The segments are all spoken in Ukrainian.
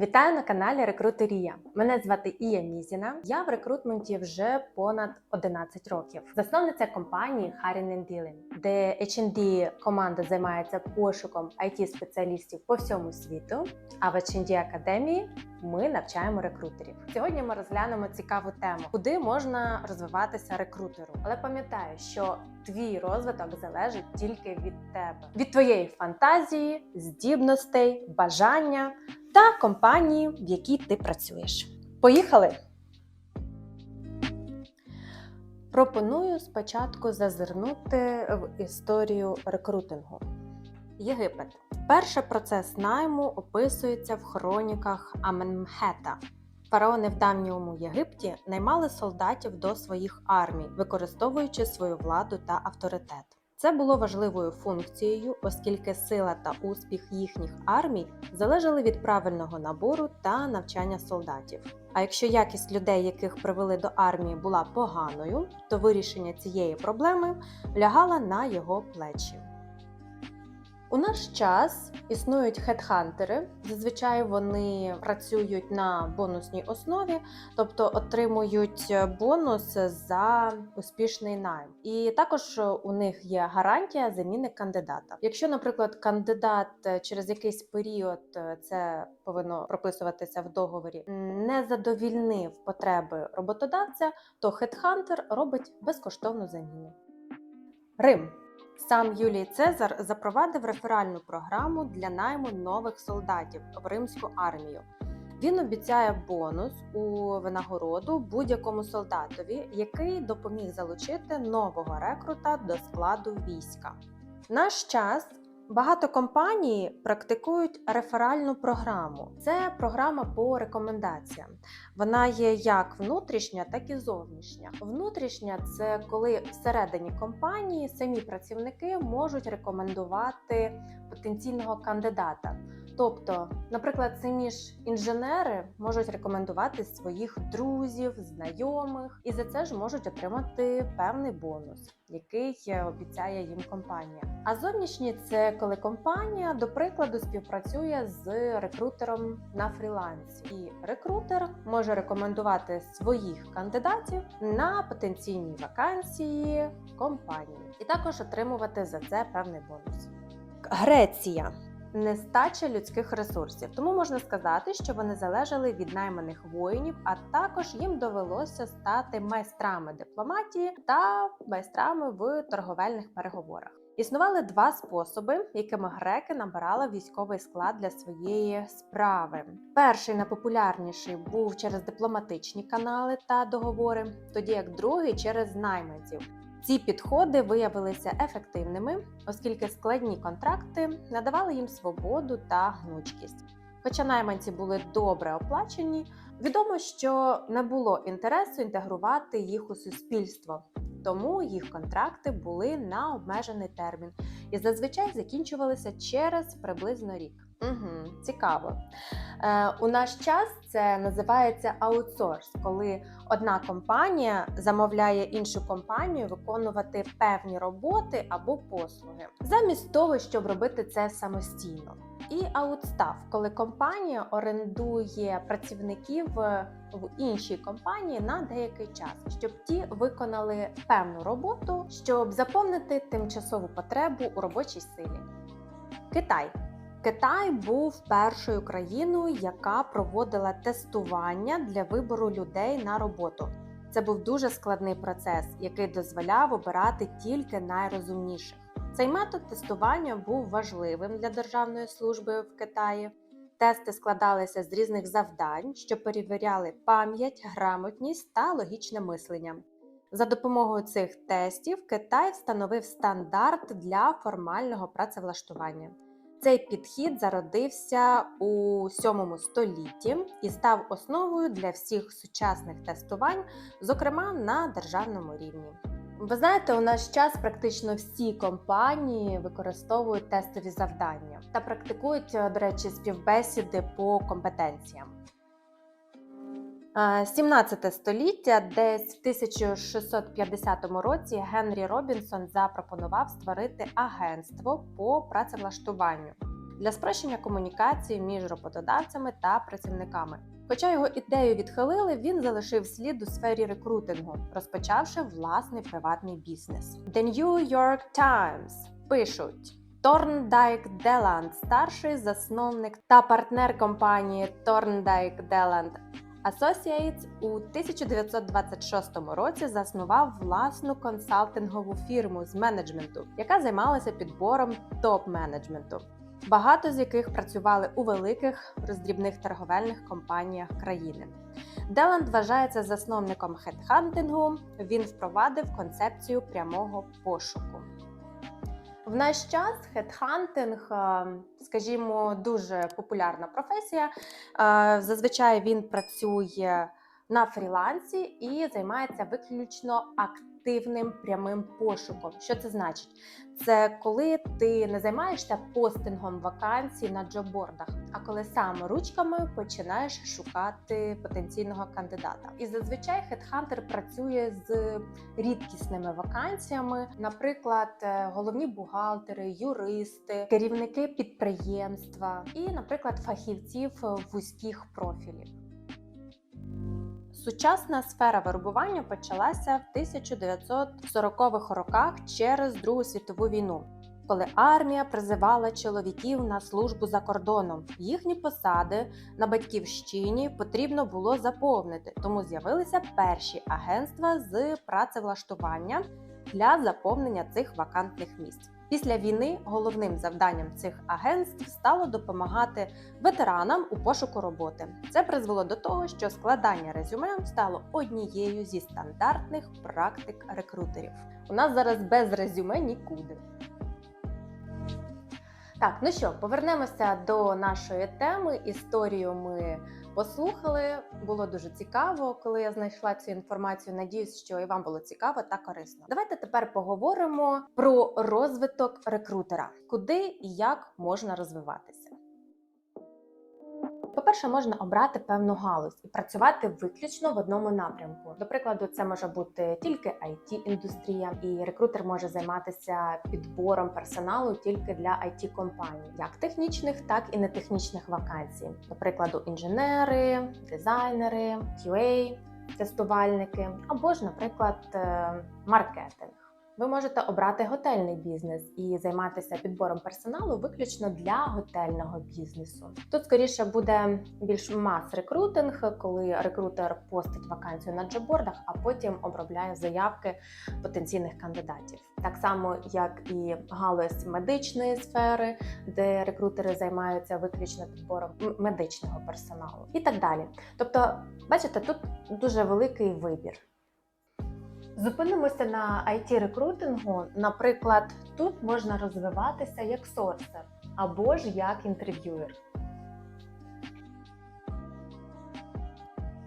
Вітаю на каналі Рекрутерія. Мене звати Ія Мізіна. Я в рекрутменті вже понад 11 років. Засновниця компанії Harrin Dillon, де H&D команда займається пошуком it спеціалістів по всьому світу. А в H&D Академії ми навчаємо рекрутерів. Сьогодні ми розглянемо цікаву тему, куди можна розвиватися рекрутеру. Але пам'ятаю, що твій розвиток залежить тільки від тебе, від твоєї фантазії, здібностей, бажання та компанії, в якій ти працюєш. Поїхали! Пропоную спочатку зазирнути в історію рекрутингу. Єгипет. Перший процес найму описується в хроніках Аменмхета. Фараони в давньому Єгипті наймали солдатів до своїх армій, використовуючи свою владу та авторитет. Це було важливою функцією, оскільки сила та успіх їхніх армій залежали від правильного набору та навчання солдатів. А якщо якість людей, яких привели до армії, була поганою, то вирішення цієї проблеми лягало на його плечі. У наш час існують хедхантери. Зазвичай вони працюють на бонусній основі, тобто отримують бонус за успішний найм. І також у них є гарантія заміни кандидата. Якщо, наприклад, кандидат через якийсь період це повинно прописуватися в договорі, не задовільнив потреби роботодавця, то хедхантер робить безкоштовну заміну. Рим. Сам Юлій Цезар запровадив реферальну програму для найму нових солдатів в римську армію. Він обіцяє бонус у винагороду будь-якому солдатові, який допоміг залучити нового рекрута до складу війська. Наш час багато компаній практикують реферальну програму. Це програма по рекомендаціям. Вона є як внутрішня, так і зовнішня. Внутрішня це коли всередині компанії самі працівники можуть рекомендувати потенційного кандидата. Тобто, наприклад, самі ж інженери можуть рекомендувати своїх друзів, знайомих, і за це ж можуть отримати певний бонус, який обіцяє їм компанія. А зовнішні це коли компанія, до прикладу, співпрацює з рекрутером на фрілансі, і рекрутер може рекомендувати своїх кандидатів на потенційні вакансії компанії, і також отримувати за це певний бонус. Греція нестача людських ресурсів. Тому можна сказати, що вони залежали від найманих воїнів, а також їм довелося стати майстрами дипломатії та майстрами в торговельних переговорах. Існували два способи, якими греки набирали військовий склад для своєї справи. Перший найпопулярніший був через дипломатичні канали та договори, тоді як другий через найманців. Ці підходи виявилися ефективними, оскільки складні контракти надавали їм свободу та гнучкість. Хоча найманці були добре оплачені, відомо, що не було інтересу інтегрувати їх у суспільство, тому їх контракти були на обмежений термін і зазвичай закінчувалися через приблизно рік. Угу, Цікаво. Е, У наш час це називається аутсорс, коли одна компанія замовляє іншу компанію виконувати певні роботи або послуги, замість того, щоб робити це самостійно. І аутстав, коли компанія орендує працівників в іншій компанії на деякий час, щоб ті виконали певну роботу, щоб заповнити тимчасову потребу у робочій силі. Китай. Китай був першою країною, яка проводила тестування для вибору людей на роботу. Це був дуже складний процес, який дозволяв обирати тільки найрозумніших. Цей метод тестування був важливим для державної служби в Китаї. Тести складалися з різних завдань, що перевіряли пам'ять, грамотність та логічне мислення. За допомогою цих тестів Китай встановив стандарт для формального працевлаштування. Цей підхід зародився у 7 столітті і став основою для всіх сучасних тестувань, зокрема на державному рівні. Ви знаєте, у наш час практично всі компанії використовують тестові завдання та практикують, до речі, співбесіди по компетенціям. 17 століття, десь в 1650 році, Генрі Робінсон запропонував створити агентство по працевлаштуванню. для спрощення комунікації між роботодавцями та працівниками. Хоча його ідею відхилили, він залишив слід у сфері рекрутингу, розпочавши власний приватний бізнес. The New York Times пишуть. Торндайк Деланд, старший засновник та партнер компанії Торндайк Деланд Associates у 1926 році заснував власну консалтингову фірму з менеджменту, яка займалася підбором топ-менеджменту. Багато з яких працювали у великих роздрібних торговельних компаніях країни. Деланд вважається засновником хедхантингу. Він впровадив концепцію прямого пошуку. В наш час хедхантинг, е, скажімо, дуже популярна професія. Е, Зазвичай він працює на фрілансі і займається виключно активним прямим пошуком. Що це значить? Це коли ти не займаєшся постингом вакансій на джобордах, а коли сам ручками починаєш шукати потенційного кандидата. І зазвичай хедхантер працює з рідкісними вакансіями, наприклад, е, головні бухгалтери, юристи, керівники підприємства і, наприклад, фахівців вузьких профілів. Сучасна сфера вербування почалася в 1940-х роках через Другу світову війну, коли армія призивала чоловіків на службу за кордоном. Їхні посади на батьківщині потрібно було заповнити, тому з'явилися перші агентства з працевлаштування для заповнення цих вакантних місць. Після війни головним завданням цих агентств стало допомагати ветеранам у пошуку роботи. Це призвело до того, що складання резюме стало однією зі стандартних практик рекрутерів. У нас зараз без резюме нікуди. Так, ну що, повернемося до нашої теми. Історію ми послухали. Було дуже цікаво, коли я знайшла цю інформацію. Надіюсь, що і вам було цікаво та корисно. Давайте тепер поговоримо про розвиток рекрутера, куди і як можна розвиватися. По-перше, можна обрати певну галузь і працювати виключно в одному напрямку. До прикладу, це може бути тільки it індустрія і рекрутер може займатися підбором персоналу тільки для it компаній, як технічних, так і нетехнічних вакансій. До прикладу, інженери, дизайнери, QA, тестувальники або ж, наприклад, е, маркетинг. Ви можете обрати готельний бізнес і займатися підбором персоналу виключно для готельного бізнесу. Тут скоріше буде більш мас-рекрутинг, коли рекрутер постить вакансію на джобордах, а потім обробляє заявки потенційних кандидатів. Так само, як і галузь медичної сфери, де рекрутери займаються виключно підбором медичного персоналу, і так далі. Тобто, бачите, тут дуже великий вибір. Зупинимося на it рекрутингу. Наприклад, тут можна розвиватися як сорсер або ж як інтерв'юер.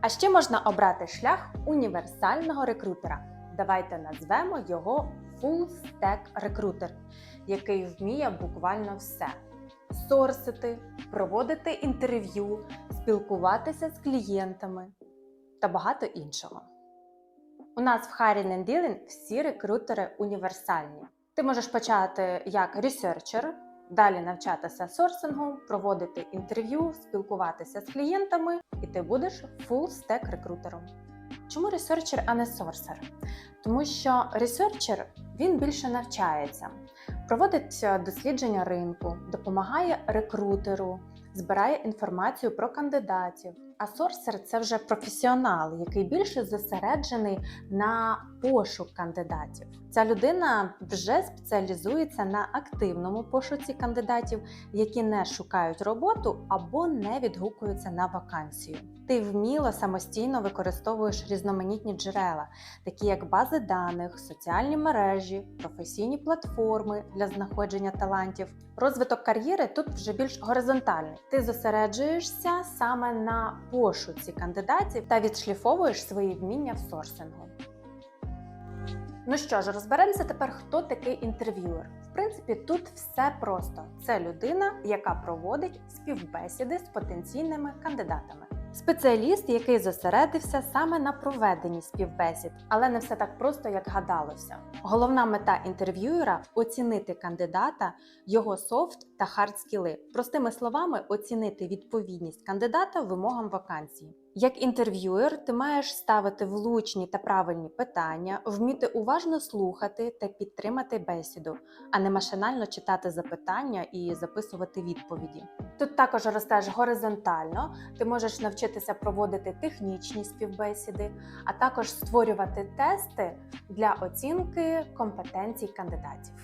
А ще можна обрати шлях універсального рекрутера. Давайте назвемо його Full Stack Recruiter, який вміє буквально все: сорсити, проводити інтерв'ю, спілкуватися з клієнтами та багато іншого. У нас в Hiring and Dealing всі рекрутери універсальні. Ти можеш почати як ресерчер, далі навчатися сорсингу, проводити інтерв'ю, спілкуватися з клієнтами, і ти будеш full stack рекрутером. Чому ресерчер, а не сорсер? Тому що ресерчер він більше навчається, проводить е, дослідження ринку, допомагає рекрутеру, збирає інформацію про кандидатів. А сорсер це вже професіонал, який більше зосереджений на пошук кандидатів. Ця людина вже спеціалізується на активному пошуці кандидатів, які не шукають роботу або не відгукуються на вакансію. Ти вміло самостійно використовуєш різноманітні джерела, такі як бази даних, соціальні мережі, професійні платформи для знаходження талантів. Розвиток кар'єри тут вже більш горизонтальний. Ти зосереджуєшся саме на пошуці кандидатів та відшліфовуєш свої вміння в сорсингу. Ну що ж, розберемося тепер, хто такий інтерв'юер. В принципі, тут все просто. Це людина, яка проводить співбесіди з потенційними кандидатами. Спеціаліст, який зосередився саме на проведенні співбесід, але не все так просто, як гадалося. Головна мета інтерв'юера оцінити кандидата, його софт та хард скіли. Простими словами, оцінити відповідність кандидата вимогам вакансії. Як інтерв'юер, ти маєш ставити влучні та правильні питання, вміти уважно слухати та підтримати бесіду, а не машинально читати запитання і записувати відповіді. Тут також ростеш горизонтально, ти можеш навчитися проводити технічні співбесіди, а також створювати тести для оцінки компетенцій кандидатів.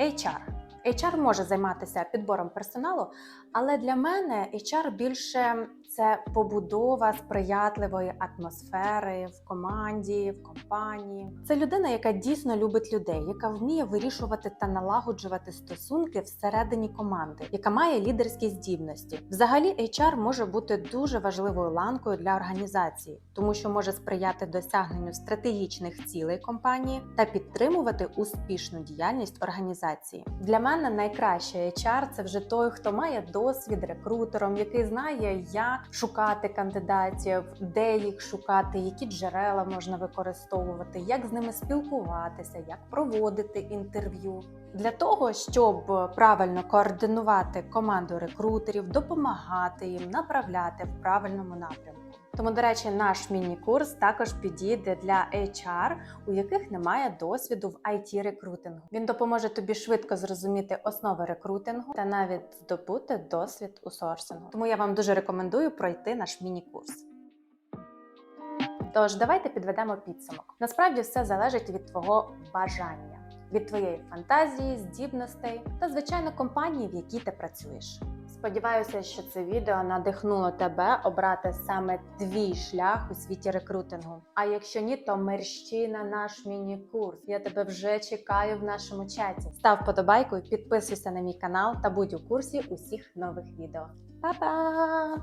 HR. HR може займатися підбором персоналу, але для мене HR більше це побудова сприятливої атмосфери в команді, в компанії. Це людина, яка дійсно любить людей, яка вміє вирішувати та налагоджувати стосунки всередині команди, яка має лідерські здібності. Взагалі, HR може бути дуже важливою ланкою для організації, тому що може сприяти досягненню стратегічних цілей компанії та підтримувати успішну діяльність організації. Для мене найкраще HR – це вже той, хто має досвід рекрутером, який знає, як шукати кандидатів, де їх шукати, які джерела можна використовувати, як з ними спілкуватися, як проводити інтерв'ю. Для того щоб правильно координувати команду рекрутерів, допомагати їм направляти в правильному напрямку. Тому, до речі, наш міні-курс також підійде для HR, у яких немає досвіду в it рекрутингу. Він допоможе тобі швидко зрозуміти основи рекрутингу та навіть здобути досвід у сорсингу. Тому я вам дуже рекомендую пройти наш міні-курс. Тож давайте підведемо підсумок. Насправді все залежить від твого бажання, від твоєї фантазії, здібностей та, звичайно, компанії, в якій ти працюєш. Сподіваюся, що це відео надихнуло тебе обрати саме твій шлях у світі рекрутингу. А якщо ні, то мерщі на наш міні-курс. Я тебе вже чекаю в нашому чаті. Став подобайку підписуйся на мій канал та будь у курсі усіх нових відео. Па-па!